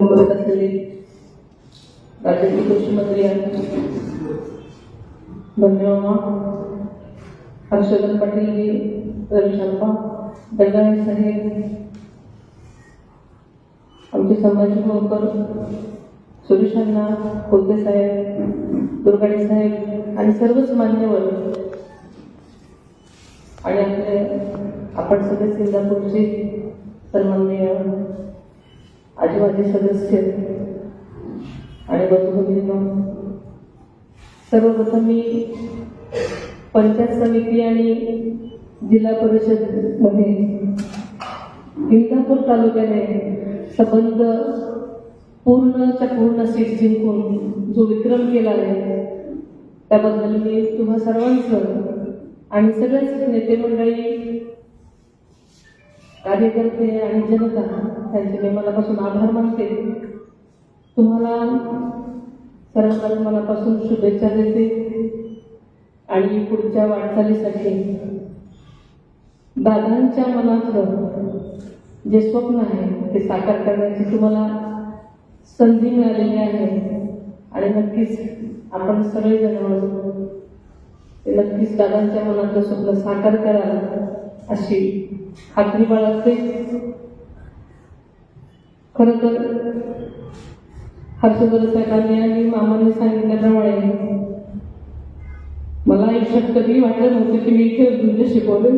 बोलत असलेले राज्याचे कृषी मंत्री आहेत हर्षवर्धन पाटील रवी शर्मा दगाळे साहेब आमचे संभाजी होळकर सुरेश अण्णा खोते साहेब दुर्गाडे साहेब आणि सर्वच मान्यवर आणि आपले आपण सगळे सिंगापूरचे सन्माननीय आदिवासी सदस्य. आणि बंधूभगिनींनो सर्वप्रथम मी पंचायत समिती आणि जिल्हा परिषदमध्ये इंदापूर तालुक्याने संबंध पूर्णच्या पूर्ण सीट जिंकून जो विक्रम केला आहे त्याबद्दल मी तुम्हा सर्वांचं आणि सगळ्याच नेते मंडळी कार्यकर्ते आणि जनता त्यांचे मी मनापासून आभार मानते. तुम्हाला सर्वांना मनापासून शुभेच्छा देते आणि पुढच्या वाटचालीसाठी दादांच्या मनातलं जे स्वप्न आहे ते साकार करण्याची तुम्हाला संधी मिळालेली आहे. आणि नक्कीच आपण सगळेजण ते नक्कीच दादांच्या मनातलं स्वप्न साकार कराल अशी खात्री बाळगते. खर तर हर्षवर्धन साहेबांनी आणि मामाने सांगितल्याप्रमाणे मला आयुष्यात कधी वाटलं नव्हतं की मी इथे तुमच्याशी शिकवले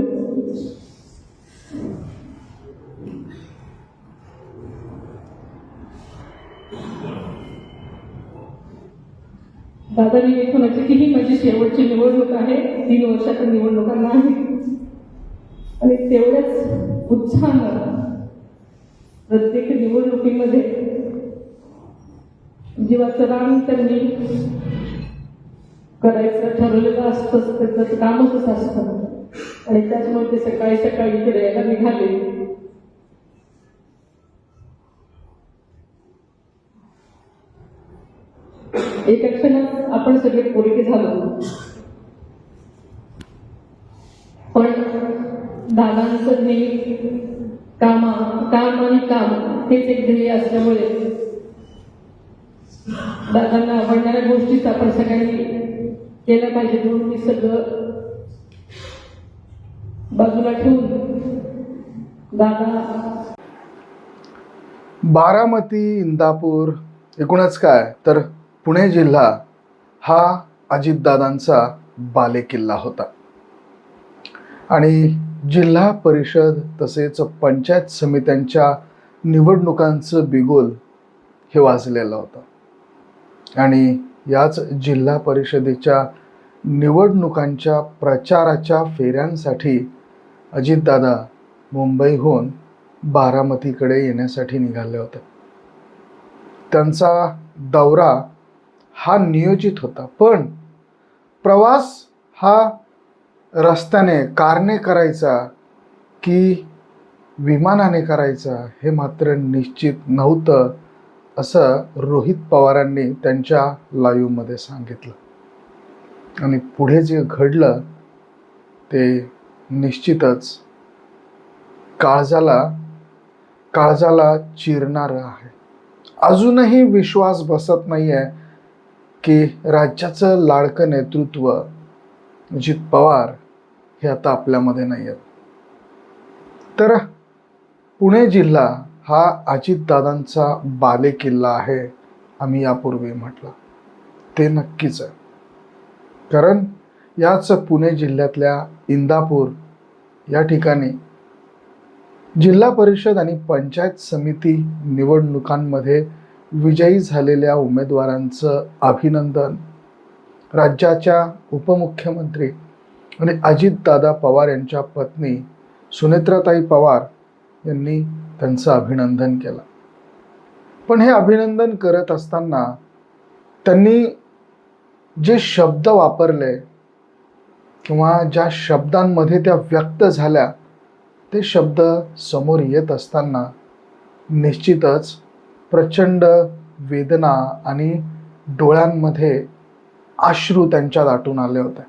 दादा मी म्हणायचे की ही माझी शेवटची निवडणूक आहे. तीन वर्षाच्या निवडणुकांना आहे. आणि तेवढ्याच उत्साहानं प्रत्येक निवडणुकीमध्ये जीवाचं रान त्यांनी करायचं ठरलेलं असतं त्याचं कामच असतं. आणि त्याच्यामुळे ते सकाळी सकाळी इकडे यायला निघाले. एका क्षणात आपण सगळे पोरके झालो. पण दादांचं नेहमी कामा काम आणि काम हेच एक ध्येय असल्यामुळे दादांना आवडणाऱ्या गोष्टीच आपण सगळ्यांनी केल्या पाहिजे म्हणून मी सगळं बाजूला ठेवून दादा बारामती इंदापूर एकूणच काय? तर पुणे जिल्हा हा अजितदादांचा बालेकिल्ला होता. आणि जिल्हा परिषद तसेच पंचायत समित्यांच्या निवडणुकांचं बिगुल हे वाजलेलं होतं. आणि याच जिल्हा परिषदेच्या निवडणुकांच्या प्रचाराच्या फेऱ्यांसाठी अजितदादा मुंबईहून बारामतीकडे येण्यासाठी निघाले होते. त्यांचा दौरा हा नियोजित होता. पण प्रवास हा रस्त्याने कारने करायचा की विमानाने करायचा हे मात्र निश्चित नव्हतं असं रोहित पवारांनी त्यांच्या लाईव्हमध्ये सांगितलं. आणि पुढे जे घडलं ते निश्चितच काळजाला काळजाला चिरणारं आहे. अजूनही विश्वास बसत नाही आहे की राज्याचं लाडकं नेतृत्व अजित पवार हे आता आपल्यामध्ये नाही आहेत. तर पुणे जिल्हा हा अजितदादांचा बालेकिल्ला आहे आम्ही यापूर्वी म्हटलं. ते नक्कीच आहे. कारण याच पुणे जिल्ह्यातल्या इंदापूर या ठिकाणी जिल्हा परिषद आणि पंचायत समिती निवडणुकांमध्ये विजयी झालेल्या उमेदवारांचं अभिनंदन. राज्याच्या उपमुख्यमंत्री आणि अजितदादा पवार यांच्या पत्नी सुनेत्राताई पवार यांनी त्यांचं अभिनंदन केलं. पण हे अभिनंदन करत असताना त्यांनी जे शब्द वापरले किंवा ज्या शब्दांमध्ये त्या व्यक्त झाल्या ते शब्द समोर येत असताना निश्चितच प्रचंड वेदना आणि डोळ्यांमध्ये अश्रू त्यांच्या दाटून आले होते.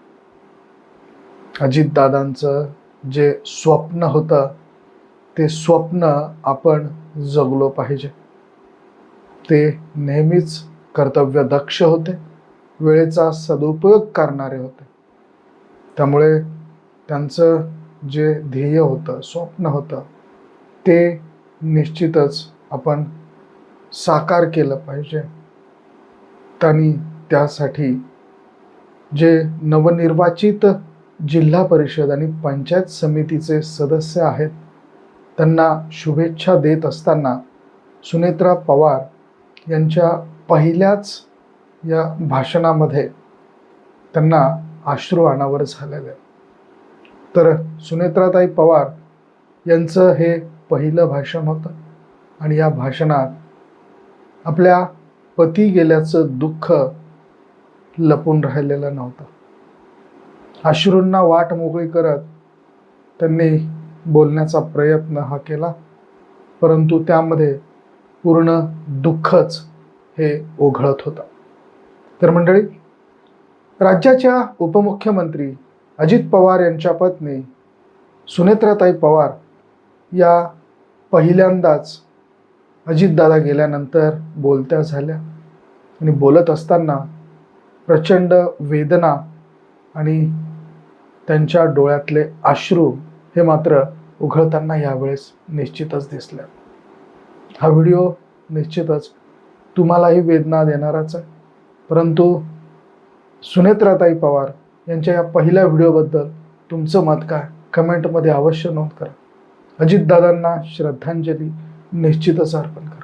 अजितदादांचं जे स्वप्न होतं ते स्वप्न आपण जगलो पाहिजे. ते नेहमीच कर्तव्यदक्ष होते वेळेचा सदुपयोग करणारे होते. त्यामुळे त्यांचं जे ध्येय होतं स्वप्न होतं ते निश्चितच आपण साकार केलं पाहिजे. त्यांनी त्यासाठी जे नवनिर्वाचित जिल्हा परिषद आणि पंचायत समितीचे सदस्य आहेत. त्यांना शुभेच्छा देत असताना सुनेत्रा पवार यांच्या पहिल्याच या भाषणामध्ये त्यांना अश्रू अनावर झालेलं. आहे तर सुनेत्राताई पवार यांचं हे पहिलं भाषण होतं. आणि या भाषणात आपल्या पती गेल्याचं दुःख लपून राहिलेलं नव्हतं. अश्रूंना वाट मोकळी करत त्यांनी बोलण्याचा प्रयत्न हा केला. परंतु त्यामध्ये पूर्ण दुःखच हे ओघळत होतं. तर मंडळी राज्याच्या उपमुख्यमंत्री अजित पवार यांच्या पत्नी सुनेत्राताई पवार या पहिल्यांदाच अजितदादा गेल्यानंतर बोलत्या झाल्या. आणि बोलत असताना प्रचंड वेदना आणि त्यांच्या डोळ्यातले अश्रू हे मात्र उघळताना यावेळेस निश्चितच दिसले. हा व्हिडिओ निश्चितच तुम्हालाही वेदना देणाराच आहे. परंतु सुनेत्राताई पवार यांच्या या पहिल्या व्हिडिओबद्दल तुमचं मत काय? कमेंटमध्ये अवश्य नोंद करा. अजितदादांना श्रद्धांजली निश्चितच अर्पण करा.